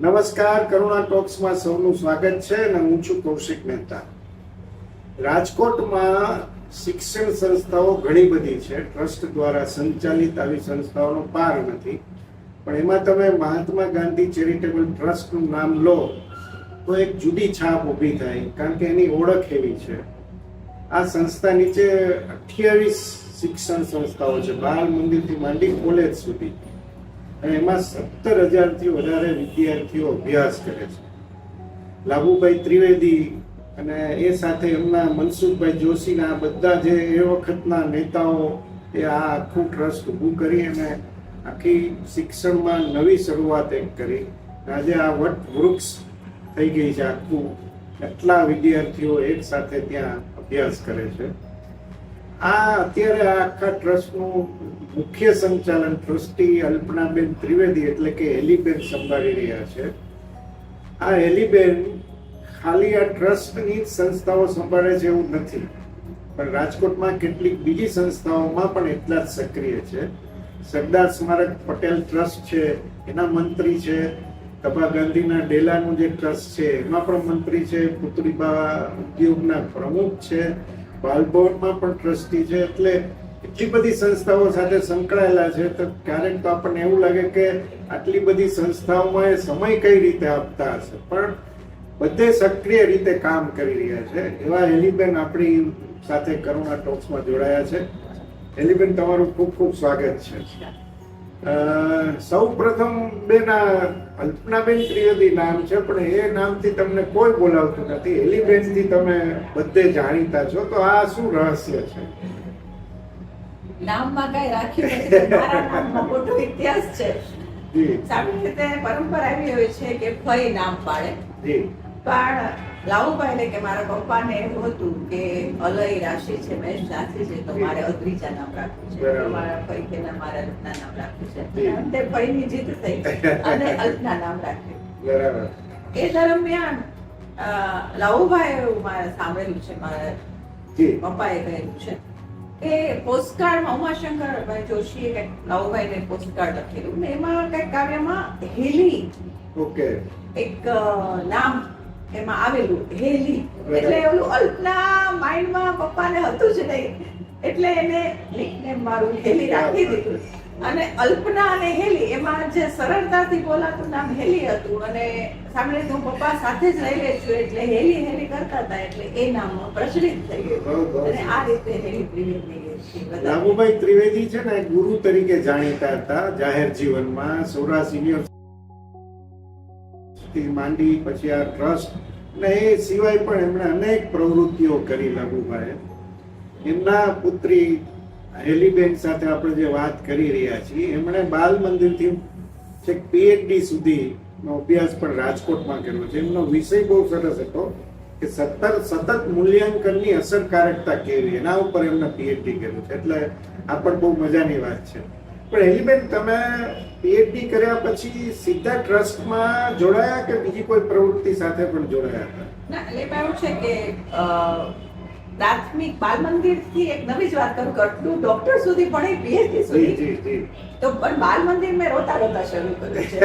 નમસ્કાર, કરુણા ટોક્સમાં સૌનું સ્વાગત છે અને હું છું કૌશિક મહેતા. રાજકોટમાં શિક્ષણ સંસ્થાઓ ઘણી બધી છે. ટ્રસ્ટ દ્વારા સંચાલિત આવી સંસ્થાઓનો પાર નથી. પણ એમાં તમે મહાત્મા ગાંધી ચેરિટેબલ ટ્રસ્ટનું નામ લો, તો એક જુદી છાપ ઊભી થાય, કારણ કે એની ઓળખ એવી છે. આ સંસ્થા નીચે અઠ્યાવીસ શિક્ષણ સંસ્થાઓ છે. બાળ મંદિરથી માંડી કોલેજ સુધી. અને એમાં સત્તર હજારથી વધારે વિદ્યાર્થીઓ અભ્યાસ કરે છે. લાભુભાઈ ત્રિવેદી અને એ સાથે એમના મનસુખભાઈ જોશીના બધા જે એ વખતના નેતાઓ એ આ આખું ટ્રસ્ટ ઊભું કરી અને આખી શિક્ષણમાં નવી શરૂઆત એક કરી. આજે આ વટ વૃક્ષ થઈ ગઈ છે આખું. એટલા વિદ્યાર્થીઓ એક સાથે ત્યાં અભ્યાસ કરે છે. આ અત્યારે આ આખા ટ્રસ્ટનું મુખ્ય સંચાલન ટ્રસ્ટી અલ્પનાબેન ત્રિવેદી એટલે કે એલીબેન સંભાળી રહ્યા છે. આ એલીબેન ખાલી આ ટ્રસ્ટની જ સંસ્થાઓ સંભાળે છે એવું નથી. પણ રાજકોટમાં કેટલીક બીજી સંસ્થાઓમાં પણ એટલા જ સક્રિય છે. સરદાર સ્મારક પટેલ ટ્રસ્ટ છે, એના મંત્રી છે કબા ગાંધીના ડેલાનું જે ટ્રસ્ટ છે, એમાં પણ મંત્રી છે, પુત્રીબા ઉદ્યોગના પ્રમુખ છે બાલભવનમાં પણ ટ્રસ્ટી છે એટલે એટલી બધી સંસ્થાઓ સાથે સંકળાયેલા છે, તો ક્યારેક તો આપણને એવું લાગે કે આટલી બધી સંસ્થાઓમાં એ સમય કઈ રીતે આપતા હશે? પણ બધે સક્રિય રીતે કામ કરી રહ્યા છે. એવા હેલીબેન આપણી સાથે કરુણા ટોક્સમાં જોડાયા છે. હેલીબેન, તમારું ખૂબ ખૂબ સ્વાગત છે. સૌ પ્રથમ બેના અલ્પનાબેન ત્રિવેદી નામ છે પણ એ નામથી તમને કોઈ બોલાવતું નથી. એલિબેનથી તમે બધે જાણીતા છો તો આ શું રહસ્ય છે? નામમાં કઈ રાખ્યું નથી મારા નામમાં મોટો ઇતિહાસ છે. સામાન્ય રીતે પરંપરા એવી હોય છે કે ફઈ નામ પાડે. જી. લાવુભાઈને કે મારા પપ્પાને એવું હતું કે અલય રાશિ છે મેષ રાશિ છે તો મારે અદ્રિજા નામ રાખવું છે મારા ભાઈ કે મારા અલ્પના નામ રાખવું છે. જી. અંતે ફઈની જીત થઈ અને અલ્પના નામ રાખ્યું. એ દરમિયાન લાવુભાઈ એવું મારે સાંભળેલું છે મારા પપ્પાએ કહેલું છે કે પોસ્ટકાર્ડમાં ઉમાશંકરભાઈ જોશીએ કંઈક લાવુભાઈને પોસ્ટકાર્ડ લખેલું. ને એમાં કંઈક કાવ્યમાં હેલી ઓકે. એક નામ એમાં આવેલું હેલી. એટલે એવું અલ્પના માઇન્ડમાં પપ્પાને હતું જ નહીં. એટલે એને નિકનેમ મારું હેલી રાખી દીધું. અને અલ્પના અને હેલી એમાં જે સરળતાથી બોલાતું નામ હેલી હતું અને સામે હું પપ્પા સાથે જ રહેલી છું એટલે હેલી હેલી કરતા હતા એટલે એ નામ પ્રચલિત થઈ ગયું. અને આ રીતે હેલી બધા લાભુભાઈ ત્રિવેદી છે ને ગુરુ તરીકે જાણીતા હતા જાહેર જીવનમાં સૌરાષ્ટ્ર યુનિવર્સિટી માંડી પછી આ ટ્રસ્ટ ને એ સિવાય પણ એમણે અનેક પ્રવૃત્તિઓ કરી લાભુભાઈ એમના પુત્રી હેલીબેન સાથે આપણે જે વાત કરી રહ્યા છીએ, એમણે બાલ મંદિરથી છેક પીએચડી સુધીનો અભ્યાસ પણ રાજકોટમાં કર્યો છે. એમનો વિષય બહુ સરસ હતો કે સતત સતત મૂલ્યાંકનની અસરકારકતા કેવી? એના ઉપર એમને પીએચડી કર્યું છે. એટલે આ પણ બહુ મજાની વાત છે. પણ હેલીબેન તમે પીએચડી કર્યા પછી સીધા ટ્રસ્ટમાં જોડાયા કે બીજી કોઈ પ્રવૃત્તિ સાથે પણ જોડાયા હતા? ના એટલે એવું છે કે પ્રાથમિક બાલ મંદિરથી એક નવી જ વાત કરું કે ડોક્ટર સુધી પણ પીએચડી સુધી. તો પણ બાલ મંદિર મેં રોતા રોતા શરૂ કર્યું છે.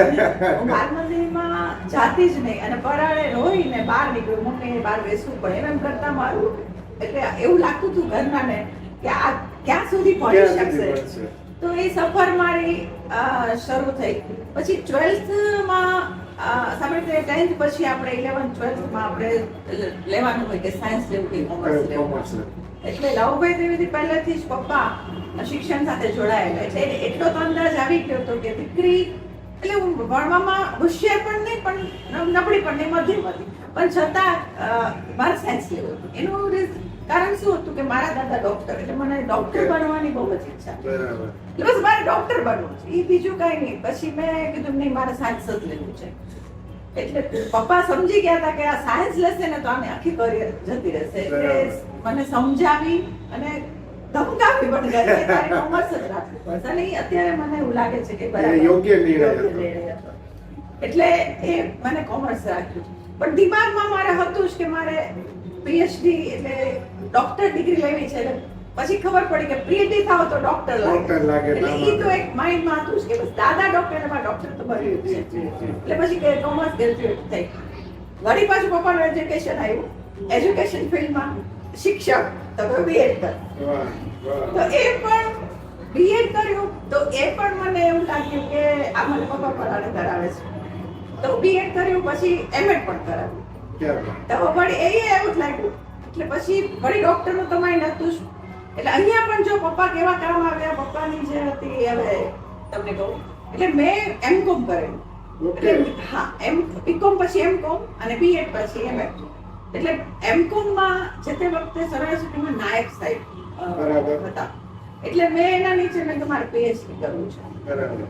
હું બાલ મંદિરમાં જાતી જ નહીં અને પરાળે રોઈને બહાર નીકળું મમ્મી બહાર બેસવું પડે. એમ એમ કરતા મારું એટલે એવું લાગતું હતું ઘરમાં ને કે આ ક્યાં સુધી પહોંચી શકશે? તો એ સફર મારી શરૂ થઈ પછી ટ્વેલ્થમાં સામે ટેન્થ પછી આપણે ઇલેવન ટ્વેલ્થમાં આપણે લેવાનું હોય કે સાયન્સ લેવું કે કોમર્સ લેવું એટલે લવભાઈ ત્રિવેદી પહેલેથી જ પપ્પા શિક્ષણ સાથે જોડાયેલા. એટલે એટલો તો અંદાજ આવી ગયો હતો કે દીકરી એટલે હું ભણવામાં હોશિયાર પણ નહીં પણ નબળી પણ નહીં મધ્યમ હતી. પણ છતાં મારે સાયન્સ લેવું હતું. એનું કારણ શું હતું કે મારા દાદા ડોક્ટર એટલે મને ડોક્ટર બનવાની બહુ જ ઈચ્છા એટલે બસ મારે ડોક્ટર બનવું છે. એ બીજું કઈ નહીં. પછી મેં કીધું નહીં મારે સાયન્સ જ લેવું છે. એટલે પપ્પા સમજી ગયા હતા કે આ સાયન્સ લેશે ને તો આને આખી કરિયર જતી રહેશે. એટલે મને સમજાવી અને ધમકાવી પણ ગઈ તારે કોમર્સ જ રાખવું પડશે. અને અત્યારે મને એવું લાગે છે કે બરાબર. યોગ્ય નિર્ણય નિર્ણય હતો. એટલે એ મને કોમર્સ રાખ્યું. પણ દિમાગમાં મારે હતું જ કે મારે પીએચડી એટલે ડોક્ટર ડિગ્રી લેવી છે પછી ખબર પડી કે પીએચડી થાવ તો ડોક્ટર લાગે, એટલે એ તો એક એક માઇન્ડમાં હતું કે બસ દાદા ડોક્ટર એમાં ડોક્ટર તો બન્યું છે. એટલે પછી કે કોમર્સ ગ્રેજ્યુએટ થઈ. વળી પાછું પપ્પાનું એજ્યુકેશન આવ્યું. એજ્યુકેશન ફિલ્ડમાં શિક્ષક તો બીએડ કર. તો એ પણ બીએડ કર્યું તો એ પણ મને એવું લાગ્યું કે આ મને પપ્પા પરાણે કરાવે છે. તો બીએડ કર્યું પછી એમએડ પણ કરાવ્યું. તો વળી એ એવું જ લાગ્યું. એટલે પછી વળી ડોક્ટરનું તો માઇન્ડ હતું જ. એટલે અહીંયા પણ જો પપ્પા કેવા કામ આવ્યા પપ્પાની જે હતી હવે તમને કહું. એટલે મેં એમ કોમ કરેલું એટલે હા એમ બીકોમ પછી એમ કોમ અને બીએડ પછી એમ એટલે એમ માં જે તે વખતે સરસ્વતીમાં નાયક સાહેબ બરાબર. હતા. એટલે મેં એના નીચે મેં તમારે પીએચડી કરવું છે.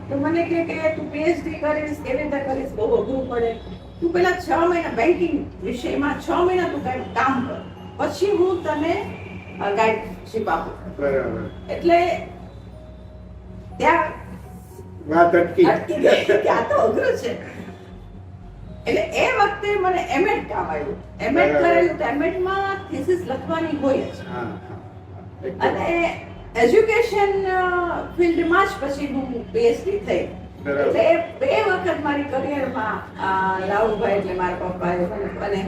તો મને કે તું પીએચડી કરીશ કેવી રીતે કરીશ? બહુ અઘરું પડે. તું પેલા છ મહિના બેન્કિંગ વિષયમાં છ મહિના તું કઈ કામ કર. પછી હું તને ગાઈડશીપ આપું. એટલે ત્યાં વાત અટકી. અટકી ગઈ. આ તો અઘરું છે. એટલે એ વખતે મને એમએડ કામ આવ્યું. એમએડ કરેલું તો એમએડમાં થીસીસ લખવાની હોય જ. અને એજ્યુકેશન ફિલ્ડમાં જ પછી હું પીએચડી થઈ. બે વખત મારી કરિયરમાં રાહુલભાઈ એટલે મારા પપ્પાએ અને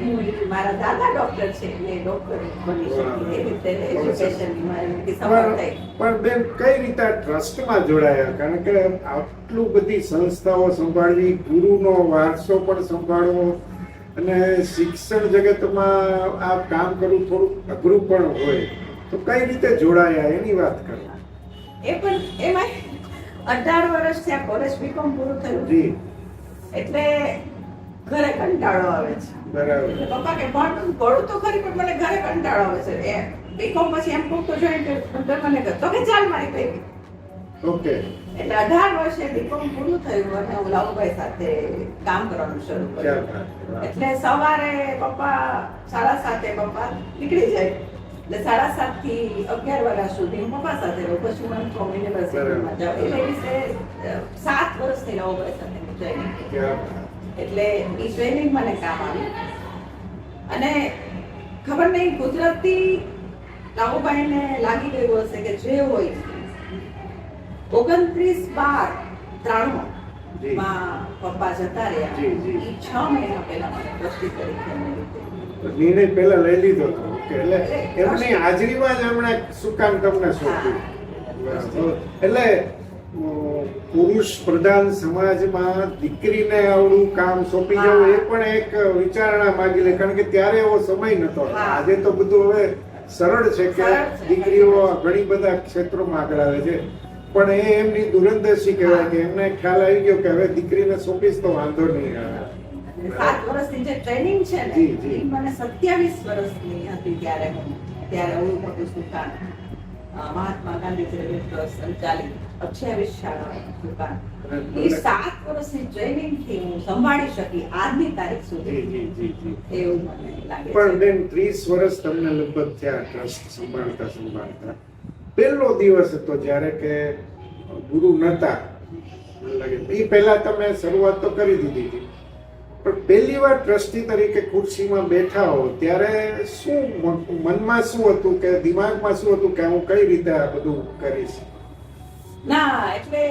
મારા દાદા ડોક્ટર છે એટલે ડોક્ટર બની શકી. એ રીતે એજ્યુકેશનની મારી સફળ થઈ. પણ પણ બેન કઈ રીતે ટ્રસ્ટમાં જોડાયા? કારણ કે આટલું બધી સંસ્થાઓ સંભાળવી ગુરુનો વારસો પણ સંભાળવો અને શિક્ષણ જગતમાં આ કામ કરવું થોડું અઘરું પણ હોય. તો કઈ રીતે જોડાયા? એની વાત કરો. એ પણ એમાં અઢાર વર્ષ થયા કોલેજ બીકોમ પૂરું થયું. એટલે ઘરે કંટાળો આવે છે. બરાબર. પપ્પા કે ભણ ભણું તો ખરી પણ મને ઘરે કંટાળો આવે છે. એ બીકોમ પછી એમ કહું તો જોઈન્ટ મને તો કે ચાલ મારી ભેગી. ઓકે. એટલે અઢાર વર્ષે બીકોમ પૂરું થયું અને હું લાલુભાઈ સાથે કામ કરવાનું શરૂ કર્યું. એટલે સવારે પપ્પા સાડા સાતે પપ્પા નીકળી જાય. એટલે સાડા સાતથી અગિયાર વાગ્યા સુધી હું પપ્પા સાથે રહું પછી કોમ યુનિવર્સિટીમાં જાઉં એટલે વિશે સાત વર્ષથી રહું બસ કરું. વાત. એટલે એ ટ્રેનિંગ મને કામ આવ્યું અને ખબર નહીં કુદરતી લાવુભાઈને લાગી ગયું હશે કે જે હોય ઓગણત્રીસ બાર ત્રાણું માં પપ્પા જતા રહ્યા જી. છ મહિના પહેલા મને પ્રસ્તુત લીધી. નિર્ણય પહેલા લઈ લીધો હતો ઓકે એટલે એમની હાજરીમાં જ એમણે શું કામ તમને સોંપ્યું? એટલે પુરુષ પ્રધાન સમાજમાં દીકરીને આવડું કામ સોંપી જવું એ પણ એક વિચારણા માંગી લે કારણ કે ત્યારે એવો સમય નતો આજે તો બધું હવે સરળ છે કે દીકરીઓ ઘણી બધા ક્ષેત્રોમાં આગળ આવે છે. પણ એ એમની દુરંદેશી કહેવાય કે એમને ખ્યાલ આવી ગયો કે હવે દીકરીને સોંપીશ તો વાંધો નહીં આવે. સાત વર્ષની જે ટ્રેનિંગ છે ને. મને સત્યાવીસ વર્ષની હતી ત્યારે. હું ત્યારે હું મોટું દુકાન મહાત્મા ગાંધી ટ્રસ્ટ સંચાલિત અઠ્યાવીસ શાળા દુકાન એ સાત વર્ષની ટ્રેનિંગથી હું સંભાળી શકી આજની તારીખ સુધી. એવું મને લાગે પણ બેન ત્રીસ વર્ષ તમને લગભગ થયા ટ્રસ્ટ સંભાળતા સંભાળતા. પહેલો દિવસ હતો જ્યારે કે ગુરુ નતા. મને લાગે એ પહેલા તમે શરૂઆત તો કરી દીધી હતી. પણ પહેલી વાર ટ્રસ્ટી તરીકે ખુરશીમાં બેઠા હો ત્યારે શું મનમાં શું હતું કે દિમાગમાં શું હતું કે હું કઈ રીતે આ બધું કરીશ? ના એટલે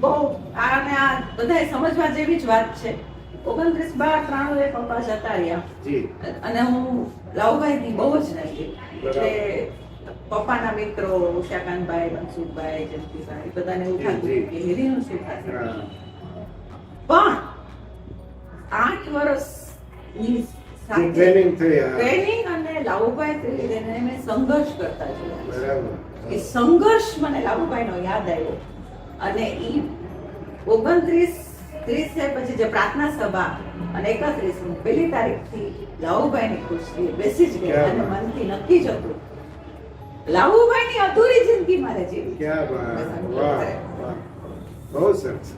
બહુ આને આ બધાય સમજવા જેવી જ વાત છે. ઓગણત્રીસ બાર ત્રાણું એ પપ્પા જતા રહ્યા. અને હું લાવભાઈ થી બહુ જ નહીં એટલે પપ્પાના મિત્રો ઉષાકાંતભાઈ મનસુખભાઈ જગદીશભાઈ બધાને એવું. થતું કે હેરીનું શું થશે પણ આઠ વર્ષ ટ્રેનિંગ થઈ હા. ટ્રેનિંગ અને લાવુભાઈ ત્રિવેદીને મેં સંઘર્ષ કરતા જોયા. એ સંઘર્ષ મને લાલુભાઈનો યાદ આવ્યો. અને ઈ ઓગણત્રીસ ત્રીસે પછી જે પ્રાર્થના સભા અને એકત્રીસ પહેલી તારીખથી લાવુભાઈની ખુશી બેસી જ ગઈ અને મનથી નક્કી જ હતું. લાવુભાઈની અધૂરી જિંદગી મારે જીવી બહુ સરસ.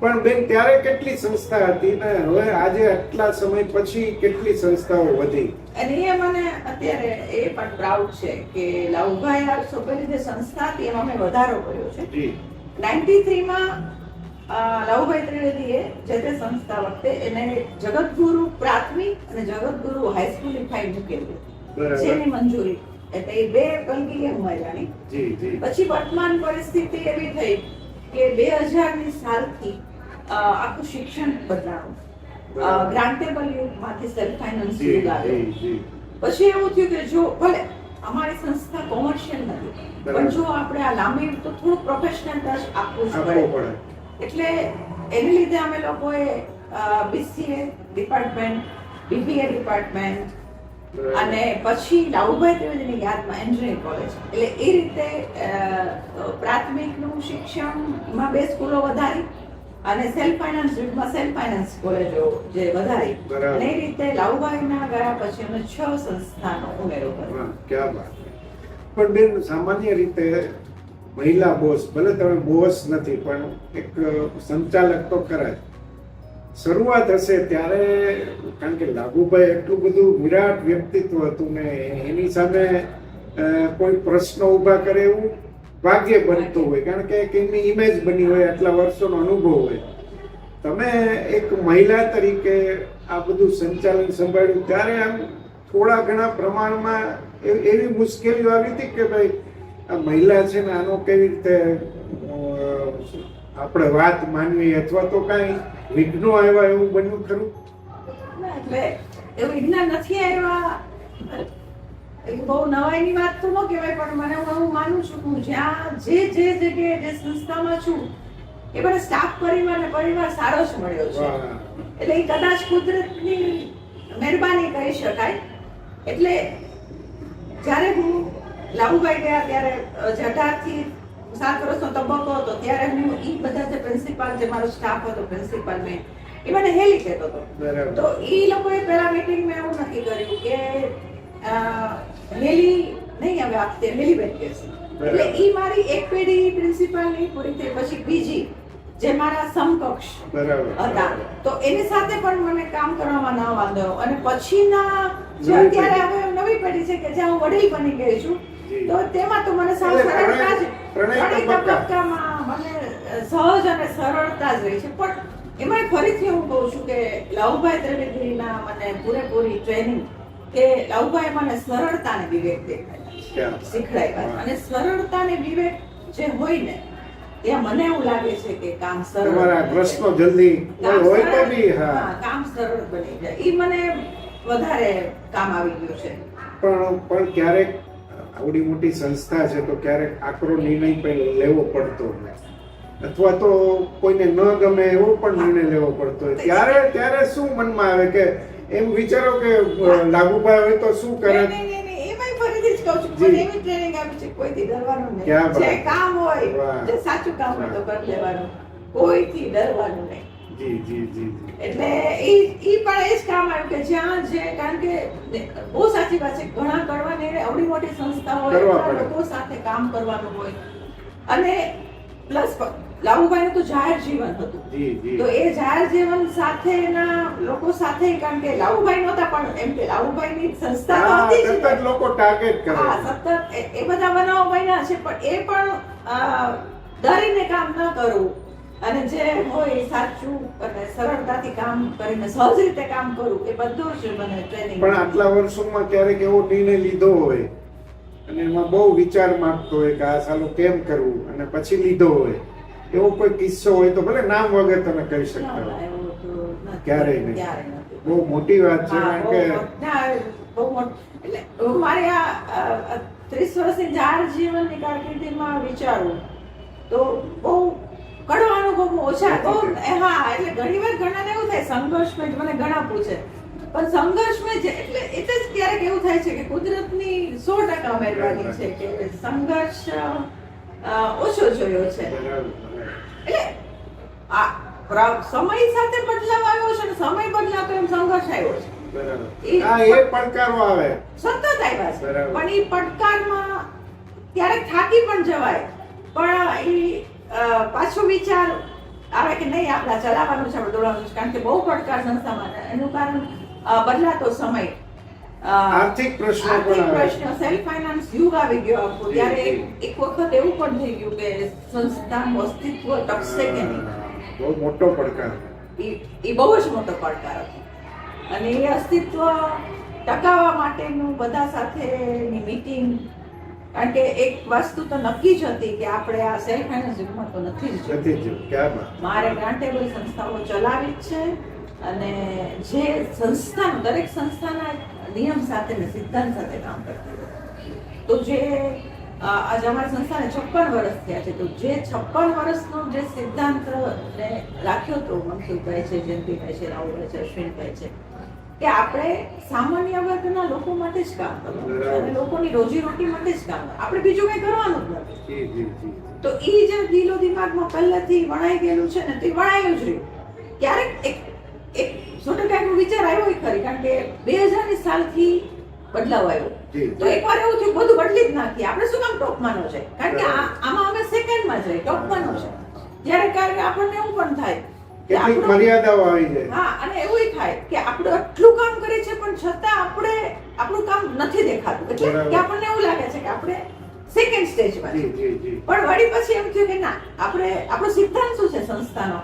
પણ બેન ત્યારે કેટલી સંસ્થા હતી ને? હવે આજે આટલા સમય પછી કેટલી સંસ્થાઓ વધી? અને એ મને અત્યારે એ પણ પ્રાઉડ છે કે લાઉભાઈ આ સોપેલી જે સંસ્થા હતી એમાં મેં વધારો કર્યો છે. નાઇન્ટી થ્રીમાં લાઉભાઈ ત્રિવેદીએ જે તે સંસ્થા વખતે એને જગતગુરુ પ્રાથમિક અને જગતગુરુ હાઈસ્કૂલ ફાઈવ મૂકેલી. જેની મંજૂરી. એટલે એ બે કલગી એમ મળ્યાની પછી વર્તમાન પરિસ્થિતિ એવી થઈ કે બે હજારની સાલથી આખું શિક્ષણ બદલાણું. ગ્રાન્ટેબલ યુગમાંથી સેલ્ફ ફાઇનાન્સ યુગ આવ્યો. પછી એવું થયું કે જો ભલે અમારી સંસ્થા કોમર્શિયલ નથી પણ જો આપણે આ લાંબી તો થોડું પ્રોફેશનલ ટચ આપવું પડે. એટલે એને લીધે અમે લોકોએ બીસીએ ડિપાર્ટમેન્ટ બીબીએ ડિપાર્ટમેન્ટ. અને પછી લાઉભાઈ ત્રિવેદીની યાદમાં એન્જિનિયરિંગ કોલેજ એટલે એ રીતે પ્રાથમિકનું શિક્ષણમાં બે સ્કૂલો વધારી અને સેલ્ફ ફાઇનાન્સ યુગમાં સેલ્ફ ફાઇનાન્સ કોલેજો જે વધારી. અને એ રીતે લાઉભાઈના ગયા પછી અમે છ સંસ્થાનો ઉમેરો કર્યો. ક્યાં વાત. પણ બેન સામાન્ય રીતે મહિલા બોસ ભલે તમે બોસ નથી પણ એક સંચાલક તો જ. શરૂઆત હશે ત્યારે, કારણ કે લાગુભાઈ એટલું બધું વિરાટ વ્યક્તિત્વ હતું ને, એની સામે કોઈ પ્રશ્ન ઊભા કરે એવું ભાગ્ય બનતું હોય. કારણ કે એમની ઇમેજ બની હોય, આટલા વર્ષોનો અનુભવ હોય. તમે એક મહિલા તરીકે આ બધું સંચાલન સંભાળ્યું, ત્યારે આમ થોડા ઘણા પ્રમાણમાં એવી મુશ્કેલીઓ આવી હતી કે ભાઈ, આ મહિલા છે ને આનો કેવી રીતે આપણે વાત માનવી અથવા તો કાંઈ વિઘ્નો આવ્યા એવું બન્યું ખરું? એટલે એવું વિજ્ઞાન નથી આવ્યા. એ બહુ નવાઈની વાત તો ન કહેવાય પણ મને હું એવું માનું છું કે હું જ્યાં જે જે જગ્યાએ જે સંસ્થામાં છું એ બધા સ્ટાફ પરિવાર અને પરિવાર સારો જ મળ્યો છે. એટલે એ કદાચ કુદરતની મહેરબાની કહી શકાય. એટલે જ્યારે હું લાભુભાઈ ગયા ત્યારે અઢારથી સાત વર્ષનો તબક્કો હતો ત્યારે હું એ બધા જે પ્રિન્સિપાલ જે મારો સ્ટાફ હતો પ્રિન્સિપાલ મેં એ મને હેલી કહેતો હતો. તો એ લોકોએ પહેલા મીટિંગમાં એવું નક્કી કર્યું કે હેલી નહીં હવે આપતે હેલી બેન કહેશે. એટલે એ મારી એક પેઢી પ્રિન્સિપાલની પૂરી થઈ પછી બીજી જે મારા સમકક્ષ હતા. તો એની સાથે પણ મને કામ કરવામાં ના વાંધો અને પછીના જે અત્યારે હવે નવી પેઢી છે કે જ્યાં હું વડીલ બની ગઈ છું. તો તેમાં તો મને સાવ સરળતા જ તબક્કા. તબક્કામાં મને સહજ અને સરળતા જ રહી છે. પણ એમાં ફરીથી હું કહું છું કે લવભાઈ ત્રિવેદીના મને પૂરેપૂરી ટ્રેનિંગ કે લવભાઈ મને સરળતાને વિવેક દેખાય શીખડાય અને સરળતાને વિવેક જે હોય ને ત્યાં મને એવું લાગે છે કે કામ સરળ તમારા પ્રશ્નો જલ્દી હોય તો બી હા, કામ સરળ બની જાય. એ મને વધારે કામ આવી ગયું છે. પણ પણ ક્યારેક આવડી મોટી સંસ્થા છે તો ક્યારેક આકરો નિર્ણય પણ લેવો પડતો હોય. અથવા તો કોઈને ન ગમે એવો પણ નિર્ણય લેવો પડતો હોય. ત્યારે ત્યારે શું મનમાં આવે કે એમ વિચારો કે લાગુભાઈ હોય તો શું કરે? કોઈથી ડરવાનું નહીં. એટલે ઈ ઈ પણ એ જ કામ આવ્યું કે જ્યાં જે કારણ કે બહુ સાચી વાત છે ઘણા કરવા ને અવડી મોટી સંસ્થા હોય. લોકો સાથે કામ કરવાનું હોય. અને પ્લસ લાવુભાઈ તો જાહેર જીવન હતું. તો એ જાહેર જીવન સાથેના લોકો સાથે કારણ કે લાવુભાઈ નહોતા પણ એમ કે લાવુભાઈની સંસ્થા હતી સતત લોકો ટાર્ગેટ કરે હા સતત એ- બધા બનાવો બન્યા છે પણ એ પણ ડરીને કામ ન કરવું. અને જે હોય સાચું અને સરળતાથી કામ કરીને સહજ રીતે કામ કરું એ બધું જ મને ટ્રેનિંગ પણ આટલા વર્ષોમાં ક્યારેક એવો નિર્ણય લીધો હોય અને એમાં બહુ વિચાર માંગતો હોય કે આ સાલું કેમ કરવું અને પછી લીધો હોય એવો કોઈ કિસ્સો હોય તો ભલે નામ વગર તમે કહી શકતા હો. ક્યારેય નહીં. બહુ મોટી વાત છે કારણ કે બહુ મારી આ ત્રીસ વર્ષની જાહેર જીવનની કારકિર્દીમાં વિચારું તો બહુ કડવા અનુભવ ઓછા તો હા એટલે ઘણી વાર ઘણાને એવું થાય સંઘર્ષ મેં મને ઘણા પૂછે. પણ સંઘર્ષમાં છે એટલે એટલે જ ક્યારેક એવું થાય છે કે કુદરતની સો ટકા મહેરબાની છે કે સંઘર્ષ ઓછો જોયો છે. એટલે આ સમય સાથે બદલાવ આવ્યો છે ને સમય બદલાતો એમ સંઘર્ષ આવ્યો છે. પણ એ પડકારમાં ક્યારેક થાકી પણ જવાય. પણ એ પાછો વિચાર આવે કે નહીં આપણે ચલાવવાનું છે આપણે દોડવાનું છે કારણ કે બહુ પડકાર સંસ્થામાં એનું કારણ બદલાતો સમય. આર્થિક પ્રશ્નો પણ આવે. પ્રશ્ન સેલ્ફ ફાઇનાન્સ યુગ આવી ગયો આખો. ત્યારે એક- વખત એવું પણ થઈ ગયું કે સંસ્થાનું અસ્તિત્વ ટકશે કે નહીં. બહુ મોટો પડકાર. એ એ બહુ જ મોટો પડકાર હતો. અને એ અસ્તિત્વ ટકાવવા માટેનું બધા સાથેની મીટિંગ કારણ કે એક વસ્તુ તો નક્કી જ હતી કે આપણે આ સેલ્ફ ફાઇનાન્સ યુગમાં તો નથી જ નથી મારે ગ્રાન્ટેબલ સંસ્થાઓ ચલાવી જ છે અને જે સંસ્થાનું દરેક સંસ્થાના નિયમ સાથે ને સિદ્ધાંત સાથે કામ કરતી તો જે આજે અમારી સંસ્થાને છપ્પન વર્ષ થયા છે. તો જે છપ્પન વર્ષનો જે સિદ્ધાંત રાખ્યો તો મનસુખભાઈ છે જયંતિભાઈ છે રાહુલભાઈ છે અશ્વિનભાઈ છે કે આપણે સામાન્ય વર્ગના લોકો માટે જ કામ કરવાનું છે અને લોકોની રોજીરોટી માટે જ કામ આપણે બીજું કંઈ કરવાનું જ નથી. તો એ જે દિલો દિમાગમાં પહેલેથી વણાઈ ગયેલું છે ને તે વણાયું જ રહ્યું. ક્યારેક એક એક સો ટાઈપનો વિચાર આવ્યો એ ખરી કારણ કે બે હજારની સાલથી બદલાવ આવ્યો. તો એકવાર એવું થયું બધું બદલી જ નાખીએ. આપણે શું કામ ટોપમાં નો છે? કારણ કે આ- આમાં અમે સેકન્ડમાં જ રહી ટોપમાં નો છે. ત્યારે ક્યારેક આપણને એવું પણ થાય કે કેટલીક મર્યાદાઓ આવી જાય. હા અને એવું થાય કે આપણે આટલું કામ કરીએ છીએ પણ છતાં આપણે આપણું કામ નથી દેખાતું. એટલે કે આપણને એવું લાગે છે કે આપણે સેકન્ડ સ્ટેજમાં જી પણ વળી પછી એમ થયું કે ના આપણે આપણો સિદ્ધાંત શું છે સંસ્થાનો?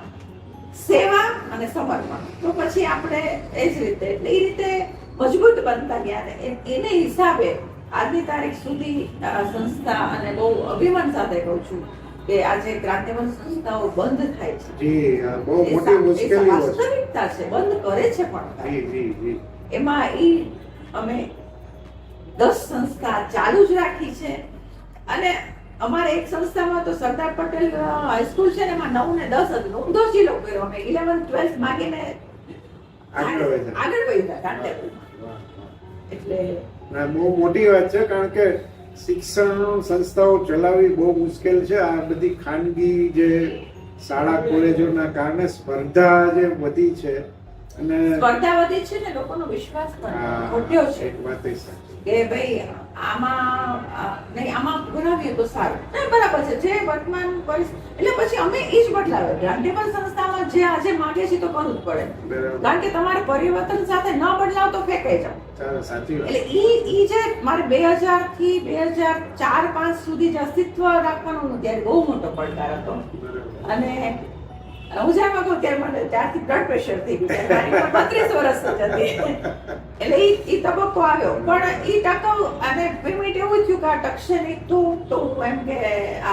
સેવા અને સમર્પણ. તો પછી આપણે એ જ રીતે એટલે એ રીતે મજબૂત બનતા ગયા ને એને હિસાબે આજની તારીખ સુધી સંસ્થા અને બહુ અભિમાન સાથે કહું છું કે આજે ક્રાંતિવન સંસ્થાઓ બંધ થાય છે. જી બહુ મોટી છે. વાસ્તવિકતા છે બંધ કરે છે પણ જી જી જી. એમાં ઈ અમે દસ સંસ્થા ચાલુ જ રાખી છે. અને અમારે એક સંસ્થામાં તો સરદાર પટેલ હાઈસ્કૂલ છે ને એમાં નવ ને દસ હતું ઊંધો જિલ્લો કર્યો. અમે ઇલેવન ટ્વેલ્થ માગીને આગળ વધ્યા. વાહ. એટલે બહુ મોટી વાત છે કારણ કે શિક્ષણ સંસ્થાઓ ચલાવવી બહુ મુશ્કેલ છે. આ બધી ખાનગી જે શાળા કોલેજોના કારણે સ્પર્ધા જે વધી છે અને સ્પર્ધા વધી છે ને લોકોનો વિશ્વાસ પણ ઘટ્યો છે. એક વાત એ સાચી. કે ભાઈ આમાં નહીં આમાં બનાવીએ તો સારું. નહીં બરાબર છે. જે વર્તમાન પરિસ્થિતિ એટલે પછી અમે એ જ બદલાવે ગ્રાન્ટેબલ સંસ્થામાં જે આજે માંગે છે તો કરવું જ પડે. કારણ કે તમારે પરિવર્તન સાથે ન બદલાવ તો ફેંકાઈ જાવ એટલે ઈ ઈ જે મારે બે હજારથી બે હજાર ચાર પાંચ સુધી જ અસ્તિત્વ રાખવાનું ત્યારે બહુ મોટો પડકાર હતો. અને જ્યાં કહું ત્યારે મને ત્યારથી બ્લડ પ્રેશર થઈ ગયું. મારી બત્રીસ વર્ષ જ હતી એટલે એ એ તબક્કો આવ્યો. પણ એ ટકાઉ અને પેમેન્ટ એવું થયું કે આ ટકશે નહીં તો તો હું એમ કે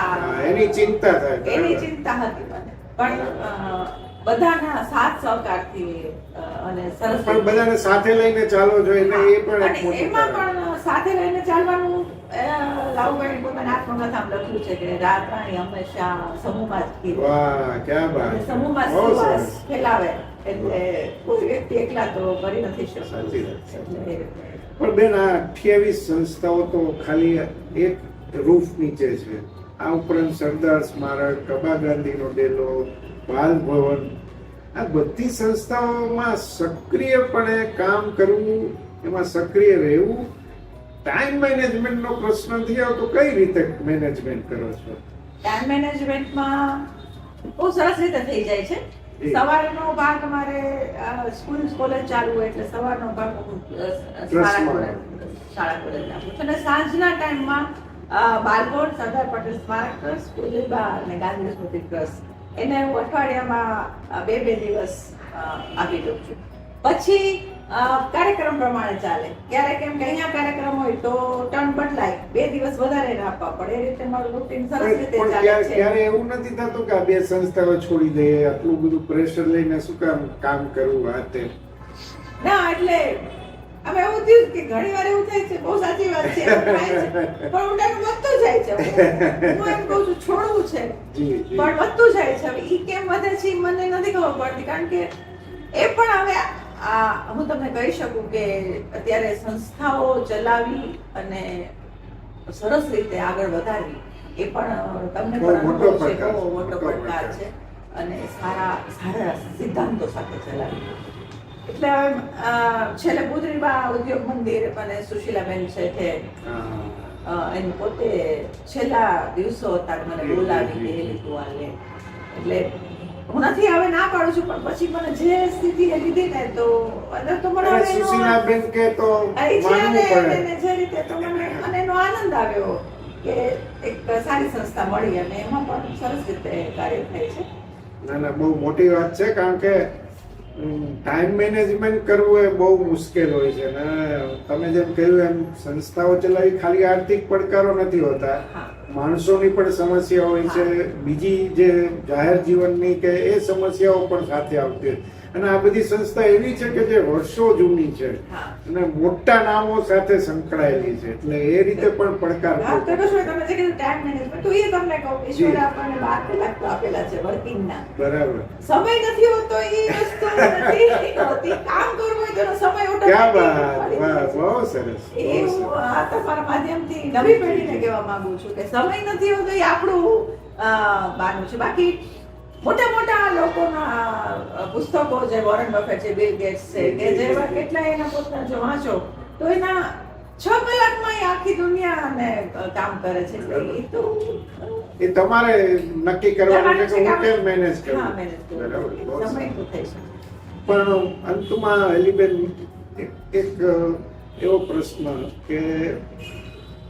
આ એની ચિંતા થાય એની ચિંતા હતી મને. પણ બધાના સાથ સહકારથી અને સરસ પણ બધાને સાથે લઈને ચાલવો જોઈએ એ પણ એમાં પણ સાથે લઈને ચાલવાનું પણ બેન આ અઠ્યાવીસ સંસ્થાઓ તો ખાલી એક રૂફ નીચે છે. આ ઉપરાંત સરદાર સ્મારક કબા ગાંધીનો ડેલો બાલ ભવન. આ બધી સંસ્થાઓમાં સક્રિયપણે કામ કરવું એમાં સક્રિય રહેવું ટાઈમ મેનેજમેન્ટનો પ્રશ્ન નથી આવતો કઈ રીતે મેનેજમેન્ટ કરો છો? ટાઈમ મેનેજમેન્ટમાં બહુ સરસ રીતે થઈ જાય છે. સવારનો ભાગ મારે સ્કૂલ કોલેજ ચાલુ હોય એટલે સવારનો ભાગ હું, શાળા કોલેજ આપું છું. અને સાંજના ટાઈમમાં બાલકોટ સરદાર પટેલ સ્મારક ટ્રસ્ટ કુલીબા અને ગાંધી સ્મૃતિ ટ્રસ્ટ. એને હું અઠવાડિયામાં બે બે દિવસ આપી દઉં છું. પછી કાર્યક્રમ પ્રમાણે ચાલે. ક્યારેક એમ કે અહીંયા કાર્યક્રમ હોય તો ટર્ન બદલાય. બે દિવસ વધારે રાખવા પડે. એ રીતે મારું રૂટીન સરસ રીતે ચાલે છે. ક્યારે એવું નથી થતું કે આ બે સંસ્થાઓ છોડી દે આટલું બધું પ્રેશર લઈને શું કામ કામ કરવું આ તે? ના એટલે હવે એવું થયું કે ઘણી વાર એવું થાય છે બહુ સાચી વાત છે. પણ ઊંડાણ વધતું જાય છે. હું- એમ કહું છું છોડવું છે. પણ વધતું જાય છે. હવે એ કેમ વધે છે મને નથી ખબર પડતી. કારણ કે એ પણ હવે આ હું તમને કહી શકું કે અત્યારે સંસ્થાઓ ચલાવી અને સરસ રીતે આગળ વધારવી એ પણ તમને પણ મોટો અનુભવ છે પડકાર બહુ છે, મોટો મોટો પડકાર પડકાર. છે અને સારા સારા સિદ્ધાંતો સાથે ચલાવી એટલે છેલ્લે પુત્રીબા ઉદ્યોગ મંદિર અને સુશીલાબેન છે તે. એનું પોતે છેલ્લા દિવસો હતા મને બોલાવી કે. લીધું આ એટલે હું નથી હવે ના પાડું છું પણ પછી મને જે સ્થિતિ એ લીધી ને તો અંદર તો મને હવે સુશીલા બેન કે તો માનવું પડે. જે રીતે તો મને અને એનો આનંદ આવ્યો કે એક સારી સંસ્થા મળી અને એમાં પણ સરસ રીતે કાર્ય થાય છે. ના ના બહુ મોટી વાત છે કારણ કે ટાઈમ મેનેજમેન્ટ કરવું એ બહુ મુશ્કેલ હોય છે ને તમે જેમ કહ્યું એમ સંસ્થાઓ ચલાવી ખાલી આર્થિક પડકારો નથી હોતા. માણસોની પણ સમસ્યા હોય છે. બીજી જે જાહેર જીવનની કે એ સમસ્યાઓ પણ સાથે આવતી હોય. અને આ બધી સંસ્થા એવી છે કે જે વર્ષો જૂની છે. અને મોટા નામો સાથે સંકળાયેલી છે. એટલે એ રીતે પણ પડકાર વાત તો તમે જે કીધું ટાઈમ મેનેજમેન્ટ તો એ તમને કહું ઈશ્વરે આપણને બાર કલાક તો આપેલા છે વર્કિંગ બરાબર. સમય નથી હોતો એ વસ્તુ નથી. હોતી કામ કરવું હોય તો સમય વાહ બહુ સરસ એ બહુ આ તમારા માધ્યમથી નવી પેઢીને કહેવા માંગુ છું કે સમય નથી હોતો એ આપણું બાનું છે. બાકી મોટા મોટા લોકોના પુસ્તકો જે વોરન બફેટ છે બિલ ગેટ્સ છે કે જેવા કેટલા એના પોતાના જો વાંચો તો એના છ કલાકમાં આખી દુનિયાને કામ કરે છે. એ તો એ તમારે નક્કી કરવાનું છે કે હું કેમ મેનેજ કરું? બરાબર પણ અંતમાં એલીબેન એક એક એવો પ્રશ્ન કે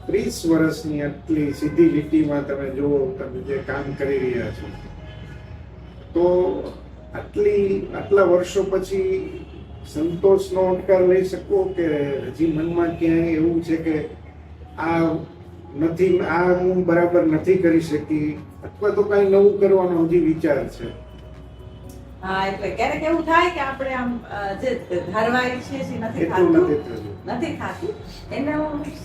ત્રીસ વર્ષની આટલી સીધી લીટીમાં તમે જુઓ તમે જે કામ કરી રહ્યા છો તો આટલી આટલા વર્ષો પછી સંતોષનો અટકાર લઈ શકો કે હજી મનમાં ક્યાંય એવું છે કે આ નથી આ હું બરાબર નથી કરી શકી? અથવા તો કઈ નવું કરવાનો હજી વિચાર છે? હા એટલે ક્યારેક એવું થાય કે આપણે આમ જે ધારવાય છે એ નથી થતું. નથી થાતું એનો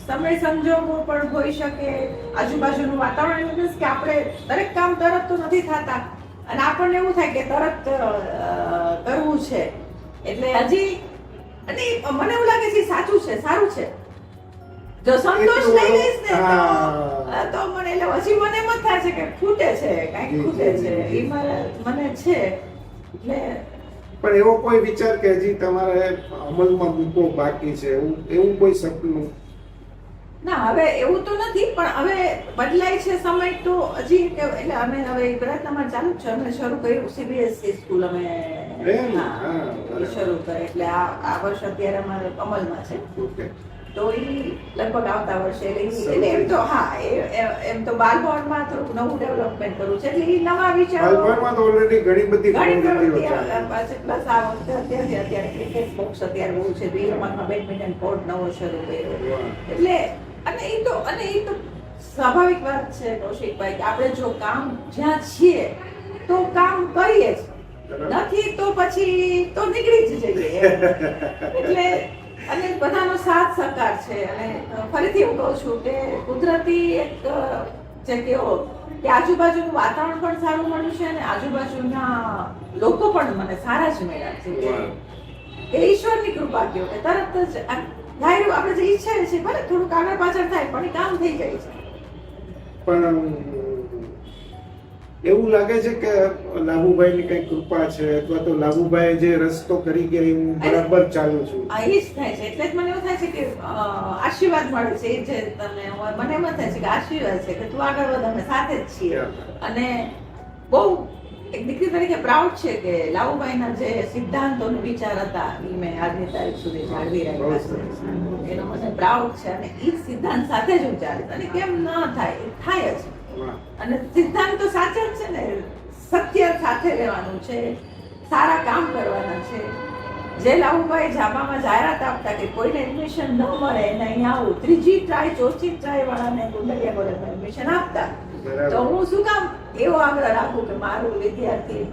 સમય સંજોગો પણ હોઈ શકે આજુબાજુનું વાતાવરણ એવું કે આપણે દરેક કામ તરત તો નથી થતા. અને આપણને એવું થાય કે તરત કરવું છે. એટલે હજી? અને મને એવું લાગે છે સાચું છે સારું છે. જો સંતોષ લઈ લઈશ ને તો મને એટલે હજી મને એમ જ થાય છે કે ખૂટે છે કાંઈક ખૂટે છે. એ મને છે. એટલે પણ એવો કોઈ વિચાર કે હજી તમારે અમલમાં મૂકવો બાકી છે? એવું એવું કોઈ સપનું? ના હવે એવું તો નથી પણ હવે બદલાય છે સમય તો હજી એટલે અમે હવે એ પ્રયત્નમાં ચાલુ છે. અમે શરૂ કર્યું સીબીએસસી સ્કૂલ અમે. શરૂ કરે એટલે આ આ વર્ષ અત્યારે અમારે અમલમાં છે. તો એ લગભગ આવતા વર્ષે એટલે એમ તો હા એમ તો બાલભવનમાં થોડુંક નવું ડેવલપમેન્ટ કરવું છે એટલે એ નવા વિચારો બાલભવનમાં તો ઓલરેડી ઘણી બધી ઘણી પ્રવૃત્તિ પ્લસ આ વખતે અત્યારે અત્યારે ક્રિકેટ બોક્સ અત્યારે બહુ છે રમતમાં બેડમિન્ટન કોર્ટ નવો શરૂ કર્યો. એટલે એ તો અને એ તો સ્વાભાવિક વાત છે કૌશિકભાઈ કે આપણે જો કામ જ્યાં છીએ તો કામ કરીએ જ. નથી તો પછી તો નીકળી જ જઈએ એટલે અને બધાનો સાથ સહકાર છે. અને ફરીથી હું કહું છું કે કુદરતી એક જે કેવો કે આજુબાજુનું વાતાવરણ પણ સારું મળ્યું છે અને આજુબાજુના લોકો પણ મને સારા જ મળ્યા છે. કે ઈશ્વરની કૃપા કહો કે તરત જ ધાર્યું આપણે જે ઈચ્છીએ છે ભલે થોડુંક આગળ પાછળ થાય પણ એ કામ થઈ જાય છે. પણ એવું લાગે છે કે લાભુભાઈની કઈ કૃપા છે અથવા તો લાભુભાઈ જે રસ્તો કરી ગયા હું બરાબર ચાલુ છું? આ એ જ થાય છે. એટલે જ મને એવું થાય છે કે આશીર્વાદ મળે છે. એ જે તમને મને એમ થાય છે કે આશીર્વાદ છે કે તું આગળ વધ અમે સાથે જ છીએ. અને બહુ એક દીકરી તરીકે પ્રાઉડ છે કે લાવુભાઈના જે સિદ્ધાંતો અને વિચાર હતા એ મેં આજની તારીખ સુધી જાળવી રાખ્યા છે. એનો મને પ્રાઉડ છે અને એ સિદ્ધાંત સાથે જ હું ચાલીશ અને કેમ ન થાય થાય જ. અને સિદ્ધાંત તો સાચા જ છે ને, સત્ય સાથે રહેવાનું છે, સારા કામ કરવાના છે. જે લાવુભાઈ જાબામાં જાહેરાત આપતા કે કોઈને એડમિશન ન મળે, એને અહીંયા આવું ત્રીજી ટ્રાય ચોથી ટ્રાય વાળાને કુંડલિયા કોલેજમાં એડમિશન આપતા. તો હું શું કામ એવો આગ્રહ રાખું કે મારું વિદ્યાર્થી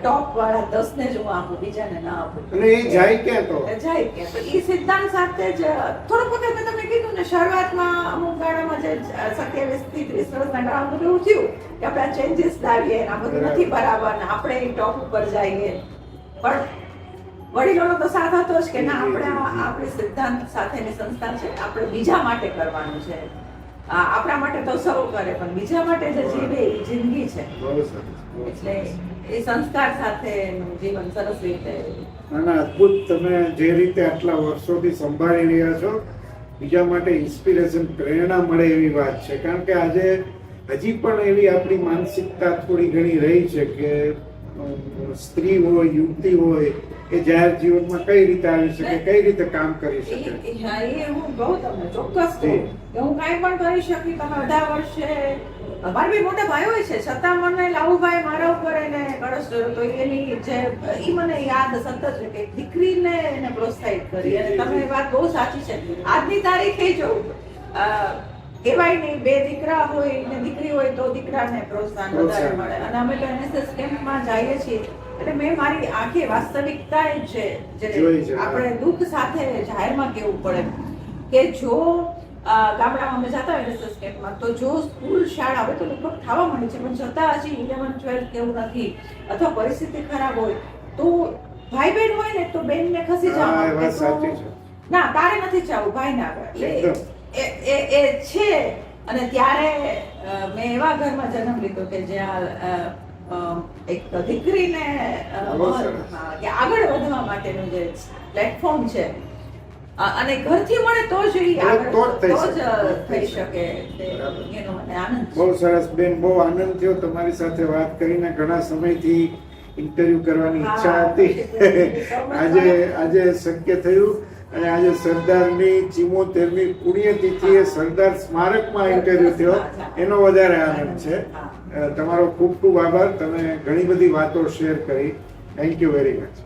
ટોપ વાળા દસ ને જ હું આપું બીજાને ના આપું. અને એ જાય ક્યાં તો? જાય ક્યાં તો? એ સિદ્ધાંત સાથે જ થોડુંક વખત મેં તમને કીધું ને શરૂઆતમાં અમુક ગાળામાં જે સત્યાવીસથી ત્રીસ વર્ષના ગાળામાં બધું એવું થયું કે આપણે ચેન્જીસ લાવીએ આ બધું નથી બરાબર ને આપણે ટોપ ઉપર જઈએ. પણ વડીલોનો તો સાથ હતો જ કે ના આપણે આપણી સિદ્ધાંત સાથેની સંસ્થા છે આપણે બીજા માટે કરવાનું છે. આપણા માટે તો સૌ કરે પણ બીજા માટે જે જીવે એ જિંદગી છે. એટલે એ સંસ્કાર સાથે જીવન સરસ રીતે ના અદભુત અદ્ભુત. તમે જે રીતે આટલા વર્ષોથી સંભાળી રહ્યા છો બીજા માટે ઇન્સ્પિરેશન પ્રેરણા મળે એવી વાત છે. કારણ કે આજે હજી પણ એવી આપણી માનસિકતા થોડી ઘણી રહી છે કે સ્ત્રી હોય યુવતી હોય એ જાહેર જીવનમાં કઈ રીતે આવી શકે કઈ રીતે કામ કરી શકે? હા, એ હું કહું તમને ચોક્કસ કે હું કાંઈ પણ કરી શકી તમે અઢાર વર્ષે મારા બી મોટા ભાઈઓ છે છતાં મને લાવુભાઈ મારા ઉપર એને કળશ જોયો તો એની જે એ મને યાદ સતત છે કે દીકરીને એને પ્રોત્સાહિત કરી. અને તમે વાત બહુ સાચી છે. આજની તારીખે જો કહેવાય નહીં બે દીકરા હોય ને દીકરી હોય તો દીકરાને પ્રોત્સાહન વધારે મળે. અને અમે તો એનએસએસ કેમ્પમાં જઈએ છીએ. એટલે મેં મારી આંખે વાસ્તવિકતા એ છે જે આપણે દુઃખ સાથે જાહેરમાં કહેવું પડે. કે જો ગામડામાં અમે જતા હોય કેમ્પમાં તો જો સ્કૂલ શાળા હવે તો લગભગ થવા માંડી છે પણ છતાં હજી ઇલેવન ટ્વેલ્થ કેવું નથી. અથવા પરિસ્થિતિ ખરાબ હોય તો ભાઈ બહેન હોય ને તો બેનને ખસી હા, જવાનું ના તારે નથી જવું ભાઈ ના એ એ- એ છે. અને ત્યારે મેં એવા ઘરમાં જન્મ લીધો કે જ્યાં એક દીકરીને કે આગળ વધવા માટેનું જે પ્લેટફોર્મ છે. અને ઘરથી મળે તો જ એ આગળ થઈ શકે. એનો મને આનંદ બહુ સરસ બેન બહુ આનંદ થયો તમારી સાથે વાત કરીને. ઘણા સમયથી ઇન્ટરવ્યુ કરવાની ઈચ્છા હતી. આજે આજે શક્ય થયું. અને આજે સરદારની ચિમોતેરમી પુણ્યતિથિએ સરદાર સ્મારકમાં ઇન્ટરવ્યુ થયો. એનો વધારે આનંદ છે. તમારો ખૂબ ખૂબ આભાર. તમે ઘણી બધી વાતો શેર કરી. Thank you very much